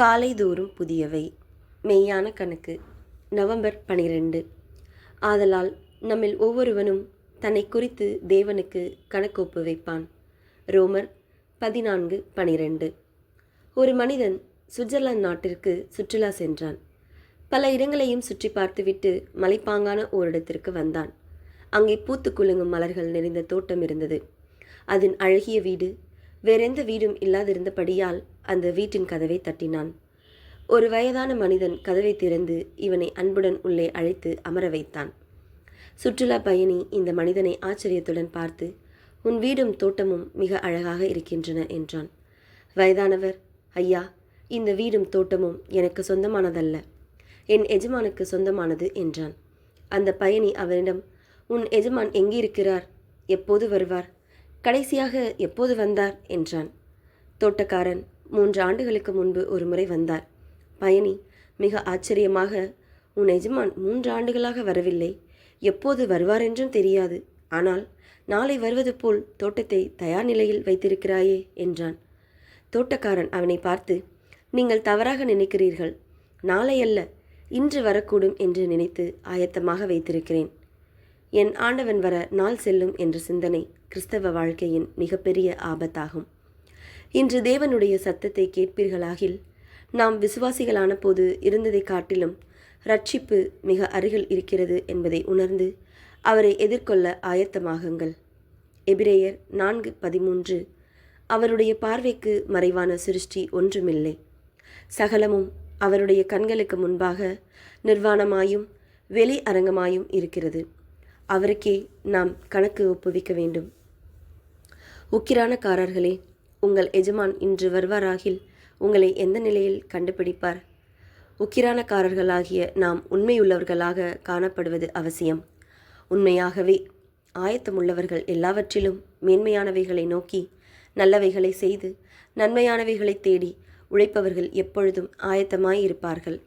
காலைதோறும் புதியவை. மெய்யான கணக்கு நவம்பர் பனிரெண்டு. ஆதலால் நம்மில் ஒவ்வொருவனும் தன்னை குறித்து தேவனுக்கு கணக்கு ஒப்பு வைப்பான். ரோமர் பதினான்கு பனிரெண்டு. ஒரு மனிதன் சுவிட்சர்லாந்து நாட்டிற்கு சுற்றுலா சென்றான். பல இடங்களையும் சுற்றி பார்த்துவிட்டு மலைப்பாங்கான ஓரிடத்திற்கு வந்தான். அங்கே பூத்து குலுங்கும் மலர்கள் நிறைந்த தோட்டம் இருந்தது. அதன் அழகிய வீடு வேறெந்த வீடும் இல்லாதிருந்தபடியால் அந்த வீட்டின் கதவை தட்டினான். ஒரு வயதான மனிதன் கதவை திறந்து இவனை அன்புடன் உள்ளே அழைத்து அமர வைத்தான். சுற்றுலா பயணி இந்த மனிதனை ஆச்சரியத்துடன் பார்த்து உன் வீடும் தோட்டமும் மிக அழகாக இருக்கின்றன என்றான். வயதானவர் ஐயா இந்த வீடும் தோட்டமும் எனக்கு சொந்தமானதல்ல. என் எஜமானுக்கு சொந்தமானது என்றான். அந்த பயணி அவனிடம் உன் எஜமான் எங்கிருக்கிறார்? எப்போது வருவார்? கடைசியாக எப்போது வந்தார்? என்றான். தோட்டக்காரன் மூன்று ஆண்டுகளுக்கு முன்பு ஒரு முறை வந்தார். பயணி மிக ஆச்சரியமாக உன் எஜமான் மூன்று ஆண்டுகளாக வரவில்லை. எப்போது வருவார் என்றும் தெரியாது. ஆனால் நாளை வருவது போல் தோட்டத்தை தயார் நிலையில் வைத்திருக்கிறாயே என்றான். தோட்டக்காரன் அவனை பார்த்து நீங்கள் தவறாக நினைக்கிறீர்கள். நாளை அல்ல இன்று வரக்கூடும் என்று நினைத்து ஆயத்தமாக வைத்திருக்கிறேன். என் ஆண்டவன் வர நாள் செல்லும் என்ற சிந்தனை கிறிஸ்தவ வாழ்க்கையின் மிகப்பெரிய ஆபத்தாகும். இன்று தேவனுடைய சத்தத்தை கேட்பீர்களாகில் நாம் விசுவாசிகளான போது இருந்ததை காட்டிலும் ரட்சிப்பு மிக அருகில் இருக்கிறது என்பதை உணர்ந்து அவரை எதிர்கொள்ள ஆயத்தமாகுங்கள். எபிரேயர் நான்கு பதிமூன்று அவருடைய பார்வைக்கு மறைவான சிருஷ்டி ஒன்றுமில்லை. சகலமும் அவருடைய கண்களுக்கு முன்பாக நிர்வாணமாயும் வெளி அரங்கமாயும் இருக்கிறது. அவருக்கே நாம் கணக்கு ஒப்புவிக்க வேண்டும். உக்கிரானக்காரர்களே உங்கள் எஜமான் இன்று வருவாராகில் உங்களை எந்த நிலையில் கண்டுபிடிப்பார்? உக்கிரானக்காரர்களாகிய நாம் உண்மையுள்ளவர்களாக காணப்படுவது அவசியம். உண்மையாகவே ஆயத்தமுள்ளவர்கள் எல்லாவற்றிலும் மேன்மையானவைகளை நோக்கி நல்லவைகளை செய்து நன்மையானவைகளை தேடி உழைப்பவர்கள் எப்பொழுதும் ஆயத்தமாய் இருப்பார்கள்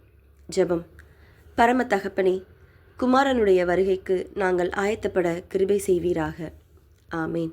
ஜெபம். பரம தகப்பனே குமாரனுடைய வருகைக்கு நாங்கள் ஆயத்தப்பட கிருபை செய்வீராக. ஆமேன்.